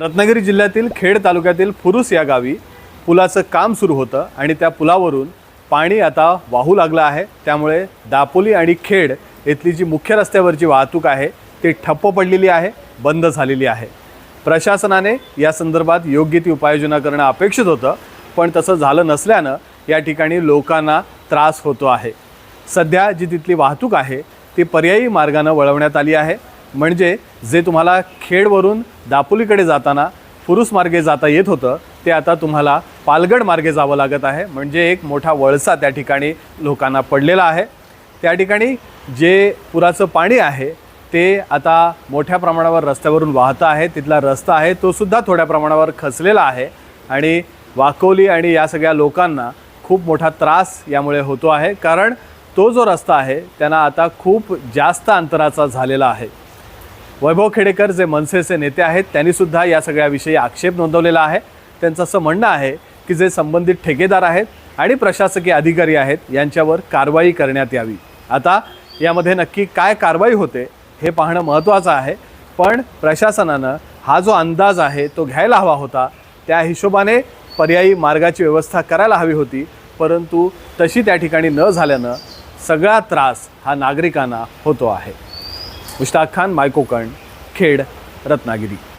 रत्नागिरी जिल्ह्यातील खेड तालुक्यातील फुरुस या गावी पुलाचं काम सुरू होतं आणि त्या पुलावरून पाणी आता वाहू लागलं आहे. त्यामुळे दापोली आणि खेड येथली जी मुख्य रस्त्यावरची वाहतूक आहे ती ठप्प पडलेली आहे बंद झालेली आहे. प्रशासनाने या संदर्भात योग्य ती उपाययोजना करणं अपेक्षित होतं पण तसं झालं नसल्यानं या ठिकाणी लोकांना त्रास होतो आहे. सध्या जी तिथली वाहतूक आहे ती पर्यायी मार्गानं वळवण्यात आली आहे. म्हणजे जे तुम्हाला खेडवरून दापोलीकडे जाताना फुरुस मार्गे जाता येत होतं ते आता तुम्हाला पालगड मार्गे जावं लागत आहे. म्हणजे एक मोठा वळसा त्या ठिकाणी लोकांना पडलेला आहे. त्या ठिकाणी जे पुराचं पाणी आहे ते आता मोठ्या प्रमाणावर रस्त्यावरून वाहतं आहे. तिथला रस्ता आहे तो सुद्धा थोड्या प्रमाणावर खचलेला आहे. आणि वाकोली आणि या सगळ्या लोकांना खूप मोठा त्रास यामुळे होतो आहे. कारण तो जो रस्ता आहे त्यांना आता खूप जास्त अंतराचा झालेला आहे. वैभव खेडेकर जे मनसेचे नेते आहेत त्यांनीसुद्धा या सगळ्याविषयी आक्षेप नोंदवलेला आहे. त्यांचं असं म्हणणं आहे की जे संबंधित ठेकेदार आहेत आणि प्रशासकीय अधिकारी आहेत यांच्यावर कारवाई करण्यात यावी. आता यामध्ये नक्की काय कारवाई होते हे पाहणं महत्त्वाचं आहे. पण प्रशासनानं हा जो अंदाज आहे तो घ्यायला हवा होता. त्या हिशोबाने पर्यायी मार्गाची व्यवस्था करायला हवी होती परंतु तशी त्या ठिकाणी न झाल्यानं सगळा त्रास हा नागरिकांना होतो आहे. मुश्ताक खान मायकोकण खेड रत्नागिरी.